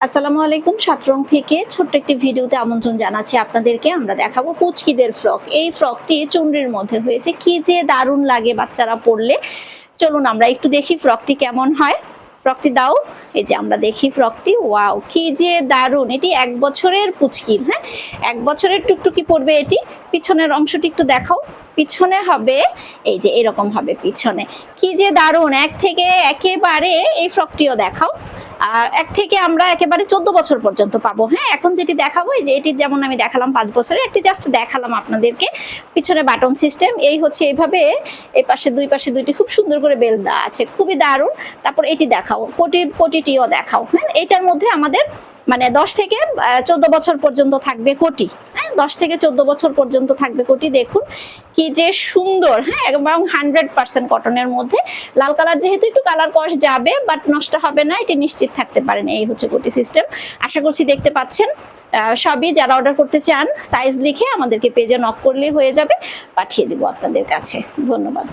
আসসালামু আলাইকুম, সাতরং থেকে ছোট্ট একটি ভিডিওতে আমন্ত্রণ জানাচ্ছি আপনাদেরকে। আমরা দেখাবো পুচকিদের ফ্রক। এই ফ্রকটি চুনরির মধ্যে হয়েছে। কি যে দারুণ লাগে বাচ্চারা পড়লে চলুন আমরা একটু দেখি ফ্রকটি কেমন হয়। ফ্রকটি দাও। এই যে আমরা দেখি ফ্রকটি। ওয়াও, কি যে দারুণ। এটি এক বছরের পুচকির হ্যাঁ? এক বছরের টুকটুকি পড়বে এটি। পিছনের অংশটি একটু দেখাও। পিছনে হবে, এই যে এরকম হবে পিছনে। কি যে দারুণ, এক থেকে একেবারে এই ফ্রকটিও দেখাও। আর এক থেকে আমরা একেবারে চোদ্দ বছর পর্যন্ত পাবো হ্যাঁ? এখন যেটি দেখাবো, এই যে এটি যেমন আমি দেখালাম পাঁচ বছরের, একটি জাস্ট দেখালাম আপনাদেরকে। পিছনে বাটন সিস্টেম এই হচ্ছে এইভাবে এই পাশে, দুই পাশে দুইটি খুব সুন্দর করে বেল দেওয়া আছে, খুবই দারুণ। তারপর এটি দেখাও, পটি, পটিটিও দেখাও হ্যাঁ? এটার মধ্যে আমাদের মানে দশ থেকে চোদ্দ বছর পর্যন্ত থাকবে কোটি দশ থেকে চোদ্দ বছর পর্যন্ত থাকবে কোটি। দেখুন কি যে সুন্দর হ্যাঁ? এবং হান্ড্রেড পার্সেন্ট কটনের মধ্যে। লাল কালার যেহেতু একটু কালার কষ যাবে বাট নষ্ট হবে না, এটি নিশ্চিত থাকতে পারেন। এই হচ্ছে কোটি সিস্টেম আশা করছি দেখতে পাচ্ছেন সবই যারা অর্ডার করতে চান সাইজ লিখে আমাদেরকে পেজে নক করলেই হয়ে যাবে। পাঠিয়ে দিব আপনাদের কাছে। ধন্যবাদ।